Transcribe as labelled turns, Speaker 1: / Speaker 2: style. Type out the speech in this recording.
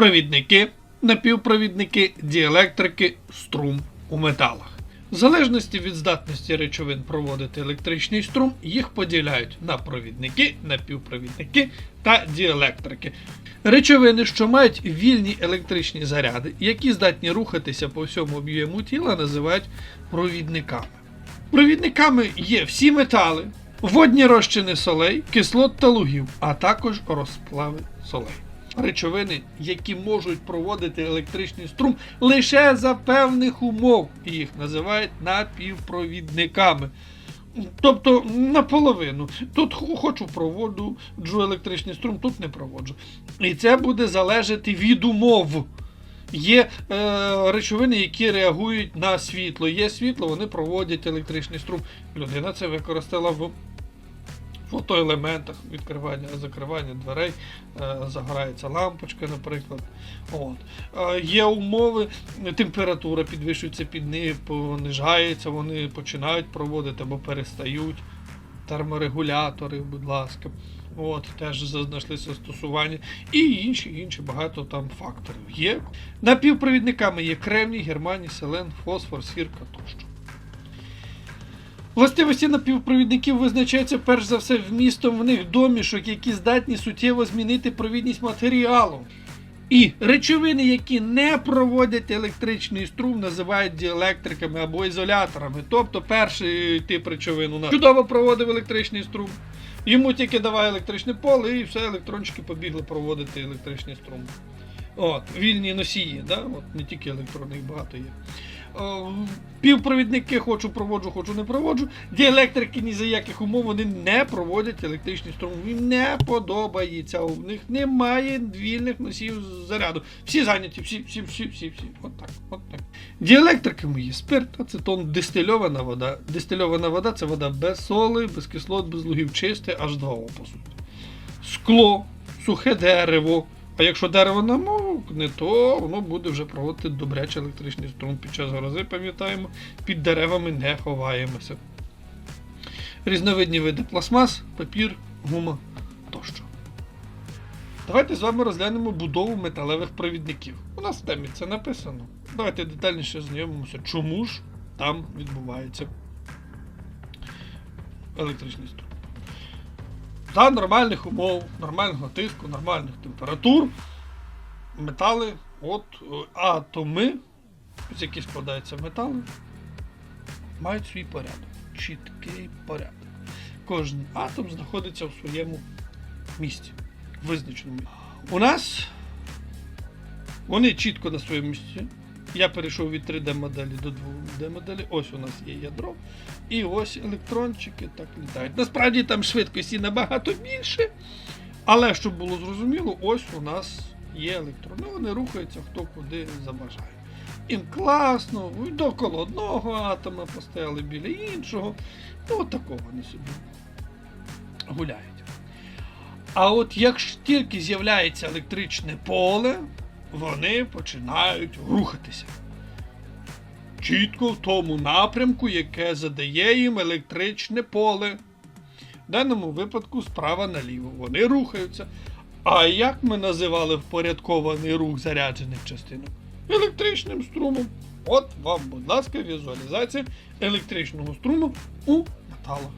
Speaker 1: провідники, напівпровідники, діелектрики, струм у металах. В залежності від здатності речовин проводити електричний струм, їх поділяють на провідники, напівпровідники та діелектрики. Речовини, що мають вільні електричні заряди, які здатні рухатися по всьому об'єму тіла, називають провідниками. Провідниками є всі метали, водні розчини солей, кислот та лугів, а також розплави солей. Речовини, які можуть проводити електричний струм лише за певних умов, і їх називають напівпровідниками. Тобто наполовину. Тут хочу проводу джу електричний струм, тут не проводжу. І це буде залежати від умов. Є е, речовини, які реагують на світло. Є світло, вони проводять електричний струм. Людина це використала в фотоелементах, відкривання, закривання дверей, е, загорається лампочка, наприклад. От. Е, є умови, температура підвищується під нею, понижається, вони починають проводити або перестають. Терморегулятори, будь ласка. От, теж знайшли застосування. І інші, інші багато там факторів є. Напівпровідниками є кремній, германій, селен, фосфор, сірка тощо. Властивості напівпровідників визначаються перш за все вмістом в них домішок, які здатні суттєво змінити провідність матеріалу. І речовини, які не проводять електричний струм, називають діелектриками або ізоляторами. Тобто перший тип речовин у нас чудово проводив електричний струм. Йому тільки давай електричне поле, і все, електрончики побігли проводити електричний струм. От, вільні носії, да? От, не тільки електрони, їх багато є. О, півпровідники хочу проводжу, хочу не проводжу. Діелектрики ні за яких умов вони не проводять електричний струм. Їм не подобається. У них немає вільних носіїв заряду. Всі зайняті, всі, всі, всі, всі, всі. От так, от так. Діелектриками є спирт, ацетон, дистильована вода. Дистильована вода це вода без соли, без кислот, без лугів, чисте, H2O, по суті. Скло, сухе дерево. А якщо дерево намокне, то воно буде вже проводити добрячий електричний струм під час грози, пам'ятаємо, під деревами не ховаємося. Різновидні види пластмас, папір, гума тощо. Давайте з вами розглянемо будову металевих провідників. У нас в темі це написано. Давайте детальніше знайомимося, чому ж там відбувається електричний струм. За нормальних умов, нормального тиску, нормальних температур, метали, от е, атоми, з яких складаються метали, мають свій порядок. Чіткий порядок. Кожен атом знаходиться в своєму місці, визначеному. У нас вони чітко на своєму місці. Я перейшов від 3D-моделі до 2D-моделі. Ось у нас є ядро. І ось електрончики так літають. Насправді там швидкості набагато більше. Але щоб було зрозуміло, ось у нас є електрони. Вони рухаються хто куди забажає. Їм класно, довкола одного атома постояли біля іншого. Ну, от такого вони собі гуляють. А от як тільки з'являється електричне поле, вони починають рухатися. Чітко в тому напрямку, яке задає їм електричне поле. В даному випадку справа наліво. Вони рухаються. А як ми називали впорядкований рух заряджених частинок? Електричним струмом. От вам, будь ласка, візуалізація електричного струму у металах.